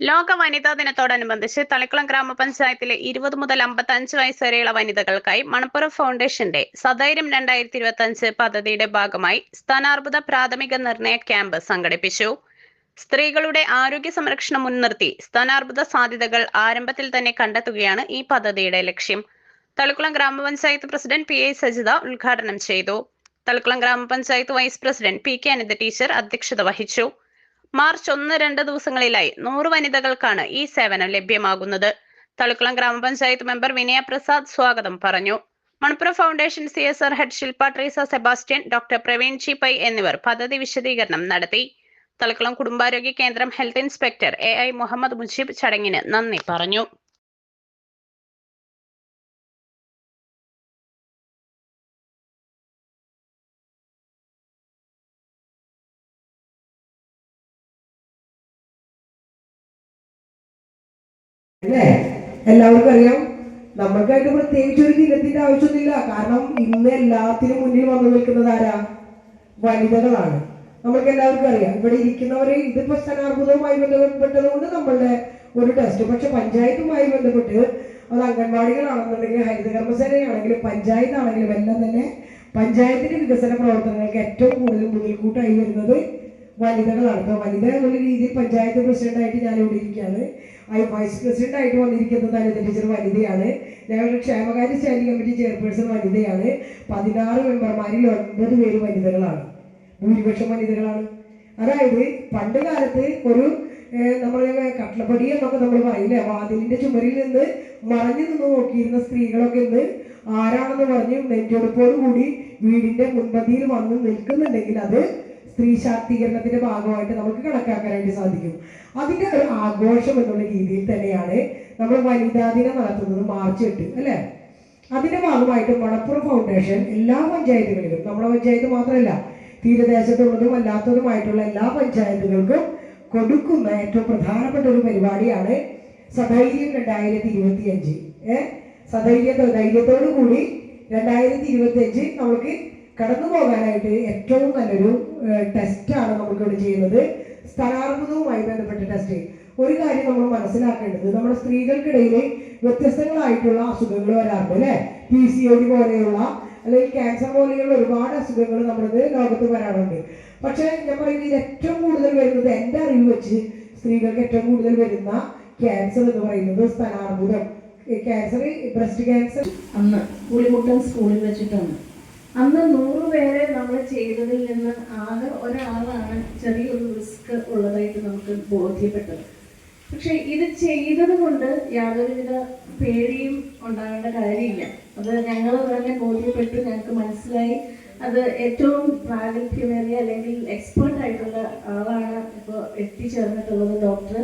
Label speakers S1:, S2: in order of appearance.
S1: ലോക വനിതാ ദിനത്തോടനുബന്ധിച്ച് തളിക്കുളം ഗ്രാമപഞ്ചായത്തിലെ ഇരുപത് മുതൽ അമ്പത്തഞ്ച് വയസ്സ് വരെയുള്ള വനിതകൾക്കായി മണപ്പുറം ഫൗണ്ടേഷന്റെ സധൈര്യം രണ്ടായിരത്തി ഇരുപത്തി അഞ്ച് പദ്ധതിയുടെ ഭാഗമായി സ്ഥാനാർബുദ പ്രാഥമിക നിർണയ ക്യാമ്പ് സംഘടിപ്പിച്ചു. സ്ത്രീകളുടെ ആരോഗ്യ സംരക്ഷണം മുൻനിർത്തി സ്ഥാനാർബുദ സാധ്യതകൾ ആരംഭത്തിൽ തന്നെ കണ്ടെത്തുകയാണ് ഈ പദ്ധതിയുടെ ലക്ഷ്യം. തളിക്കുളം ഗ്രാമപഞ്ചായത്ത് പ്രസിഡന്റ് പി എ സജിത ഉദ്ഘാടനം ചെയ്തു. തളിക്കുളം ഗ്രാമപഞ്ചായത്ത് vice president P K Anitha teacher അധ്യക്ഷത വഹിച്ചു. മാർച്ച് ഒന്ന് രണ്ട് ദിവസങ്ങളിലായി നൂറ് വനിതകൾക്കാണ് ഈ സേവനം ലഭ്യമാകുന്നത്. തളിക്കുളം ഗ്രാമപഞ്ചായത്ത് മെമ്പർ വിനയ പ്രസാദ് സ്വാഗതം പറഞ്ഞു. Manappuram foundation C S R head Shilpa Treesa Sebastian doctor Praveen G Pai എന്നിവർ പദ്ധതി വിശദീകരണം നടത്തി. തളിക്കുളം കുടുംബാരോഗ്യ കേന്ദ്രം health inspector A I Muhammad Mujeeb ചടങ്ങിന് നന്ദി പറഞ്ഞു.
S2: അല്ലേ? എല്ലാവർക്കും അറിയാം. നമ്മൾക്കായിട്ട് പ്രത്യേകിച്ച് ഒരു ദിനത്തിന്റെ ആവശ്യമൊന്നുമില്ല. കാരണം ഇന്ന് എല്ലാത്തിനും മുന്നിൽ വന്നു നിൽക്കുന്നത് ആരാ? വനിതകളാണ്. നമ്മൾക്ക് എല്ലാവർക്കും അറിയാം. ഇവിടെ ഇരിക്കുന്നവരെ ഇതിപ്പോ സ്ഥാനാർബുദവുമായി ബന്ധപ്പെട്ടത് കൊണ്ട് നമ്മളുടെ ഒരു ടെസ്റ്റ് പക്ഷെ പഞ്ചായത്തുമായി ബന്ധപ്പെട്ട് അത് അംഗൻവാടികളാണെന്നുണ്ടെങ്കിൽ ഹരിതകർമ്മസേനയാണെങ്കിലും പഞ്ചായത്താണെങ്കിലും എല്ലാം തന്നെ പഞ്ചായത്തിന്റെ വികസന പ്രവർത്തനങ്ങൾക്ക് ഏറ്റവും കൂടുതൽ മുതൽക്കൂട്ടായി വരുന്നത് വനിതകളാണ്. ഇപ്പോൾ വനിത എന്നുള്ള രീതിയിൽ പഞ്ചായത്ത് പ്രസിഡന്റായിട്ട് ഞാൻ ഇവിടെ ഇരിക്കുകയാണ്. ഐ വൈസ് പ്രസിഡന്റ് ആയിട്ട് വന്നിരിക്കുന്നത് അനിത ടീച്ചർ വനിതയാണ്. ഞങ്ങളുടെ ക്ഷേമകാര്യ സ്റ്റാൻഡിംഗ് കമ്മിറ്റി ചെയർപേഴ്സൺ വനിതയാണ്. പതിനാറ് മെമ്പർമാരിൽ ഒൻപത് പേര് വനിതകളാണ്. ഭൂരിപക്ഷം വനിതകളാണ്. അതായത് പണ്ട് കാലത്ത് ഒരു നമ്മൾ കട്ടളപ്പടി എന്നൊക്കെ നമ്മൾ പറയില്ലേ? വാതിലിന്റെ ചുമരിൽ നിന്ന് മറഞ്ഞു നിന്ന് നോക്കിയിരുന്ന സ്ത്രീകളൊക്കെ ഇന്ന് ആരാണെന്ന് പറഞ്ഞ് നെഞ്ചൊടുപ്പോടുകൂടി വീടിന്റെ മുൻപന്തിയിൽ വന്ന് നിൽക്കുന്നുണ്ടെങ്കിൽ അത് സ്ത്രീ ശാക്തീകരണത്തിന്റെ ഭാഗമായിട്ട് നമുക്ക് കണക്കാക്കാനായിട്ട് സാധിക്കും. അതിന്റെ ഒരു ആഘോഷം എന്നുള്ള രീതിയിൽ തന്നെയാണ് നമ്മൾ വനിതാ ദിനം നടത്തുന്നത് മാർച്ച് എട്ട് അല്ലേ? അതിന്റെ ഭാഗമായിട്ട് മണപ്പുറം ഫൗണ്ടേഷൻ എല്ലാ പഞ്ചായത്തുകളിലും നമ്മുടെ പഞ്ചായത്ത് മാത്രമല്ല തീരദേശത്തുള്ളതും അല്ലാത്തതുമായിട്ടുള്ള എല്ലാ പഞ്ചായത്തുകൾക്കും കൊടുക്കുന്ന ഏറ്റവും പ്രധാനപ്പെട്ട ഒരു പരിപാടിയാണ് സധൈര്യം രണ്ടായിരത്തി ഇരുപത്തി അഞ്ച് ഏഹ് സധൈര്യ ധൈര്യത്തോടു കൂടി രണ്ടായിരത്തി ഇരുപത്തി അഞ്ച് നമുക്ക് കടന്നു പോകാനായിട്ട് ഏറ്റവും നല്ലൊരു ടെസ്റ്റാണ് നമുക്ക് ഇവിടെ ചെയ്യുന്നത്. സ്ഥലാർബുദവുമായി ബന്ധപ്പെട്ട ടെസ്റ്റ് ഒരു കാര്യം നമ്മൾ മനസ്സിലാക്കേണ്ടത് നമ്മുടെ സ്ത്രീകൾക്കിടയിൽ വ്യത്യസ്തങ്ങളായിട്ടുള്ള അസുഖങ്ങൾ വരാറുണ്ട് അല്ലേ? പി സി ഒ ഡി പോലെയുള്ള അല്ലെങ്കിൽ ക്യാൻസർ പോലെയുള്ള ഒരുപാട് അസുഖങ്ങൾ നമ്മുടെ ലോകത്ത് വരാറുണ്ട്. പക്ഷേ ഞാൻ പറയുന്നത് ഏറ്റവും കൂടുതൽ വരുന്നത് എന്റെ അറിവ് വെച്ച് സ്ത്രീകൾക്ക് ഏറ്റവും കൂടുതൽ വരുന്ന ക്യാൻസർ എന്ന് പറയുന്നത് സ്ഥലാർബുദം. ക്യാൻസർ ബ്രസ്റ്റ് ക്യാൻസർ
S3: അന്ന് പുളിമുട്ടൻ സ്കൂളിൽ വെച്ചിട്ടാണ്. അന്ന് നൂറ് പേരെ നമ്മൾ ചെയ്തതിൽ നിന്ന് ആകെ ഒരാളാണ് ചെറിയൊരു റിസ്ക് ഉള്ളതായിട്ട് നമുക്ക് ബോധ്യപ്പെട്ടത്. പക്ഷെ ഇത് ചെയ്തത് കൊണ്ട് യാതൊരുവിധ പേടിയും ഉണ്ടാകേണ്ട കാര്യമില്ല. അത് ഞങ്ങൾ തന്നെ ബോധ്യപ്പെട്ടു ഞങ്ങൾക്ക് മനസ്സിലായി. അത് ഏറ്റവും പ്രാഗൽഭ്യമേറിയ അല്ലെങ്കിൽ എക്സ്പേർട്ട് ആയിട്ടുള്ള ആളാണ് ഇപ്പോൾ എത്തിച്ചേർന്നിട്ടുള്ളത് ഡോക്ടർ